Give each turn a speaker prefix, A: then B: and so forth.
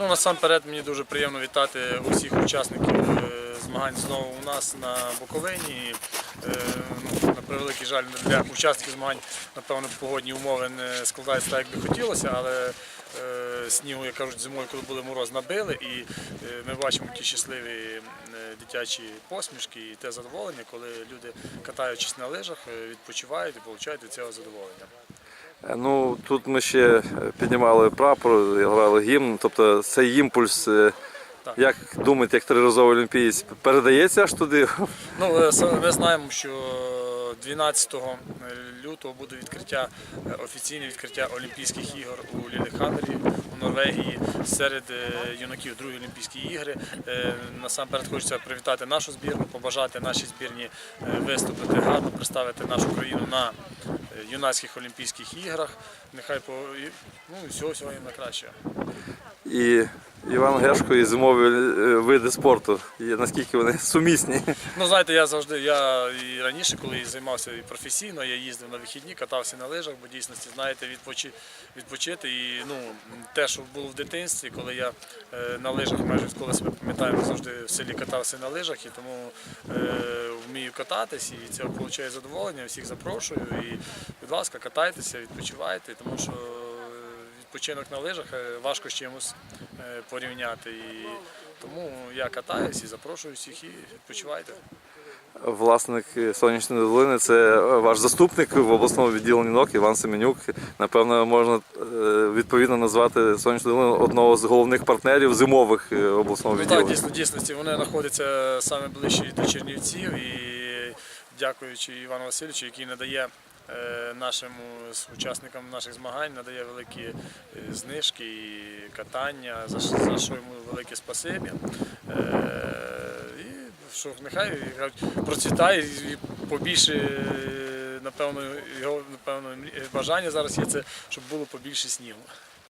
A: Ну, насамперед мені дуже приємно вітати усіх учасників е, змагань знову у нас на Буковині. Е, Ну, на превеликий жаль, для учасників змагань, напевно, погодні умови не складаються так, як би хотілося, але е, снігу, як кажуть, зимою, коли були мороз, набили, і ми бачимо ті щасливі дитячі посмішки і те задоволення, коли люди, катаючись на лижах, відпочивають і отримують від цього задоволення.
B: Е, Ну тут ми ще піднімали прапор, грали гімн. Тобто цей імпульс, е, як думаєте, як триразовий олімпієць, передається аж туди?
A: Ну, е, ми знаємо, що 12 лютого буде відкриття офіційне відкриття Олімпійських ігор у Лілехаммері у Норвегії серед юнаків другі Олімпійські ігри. Насамперед хочеться привітати нашу збірну, побажати нашій збірні виступити гарно, представити нашу країну на юнацьких Олімпійських іграх. Нехай по ну, всього всього їм найкращого.
B: І Іван Гешко і зимові е, види спорту. І наскільки вони сумісні?
A: Ну, знаєте, я завжди, я і раніше, коли займався і професійно, я їздив на вихідні, катався на лижах, бо дійсності, знаєте, відпочи, відпочити. І ну, те, що було в дитинстві, коли я е, на лижах, майже коли себе пам'ятаю, завжди в селі катався на лижах, і тому е, вмію кататись, і це отримує задоволення, всіх запрошую. І, будь ласка, катайтеся, відпочивайте, тому що е, відпочинок на лижах е, важко з чимось е, порівняти. І тому я катаюсь і запрошую всіх і відпочивайте.
B: Власник сонячної долини це ваш заступник в обласному відділенні НОК Іван Семенюк. Напевно, можна відповідно назвати сонячну долину одного з головних партнерів зимових обласного
A: Ну так, дійсно, дійсності вони знаходяться саме ближче до Чернівців і дякуючи Івану Васильовичу, який надає нашим учасникам наших змагань, надає великі е, знижки і катання, за, що- йому велике спасибі. Е, І що нехай процвітає і побільше. е, Напевно, його напевно бажання зараз є це, щоб було побільше снігу.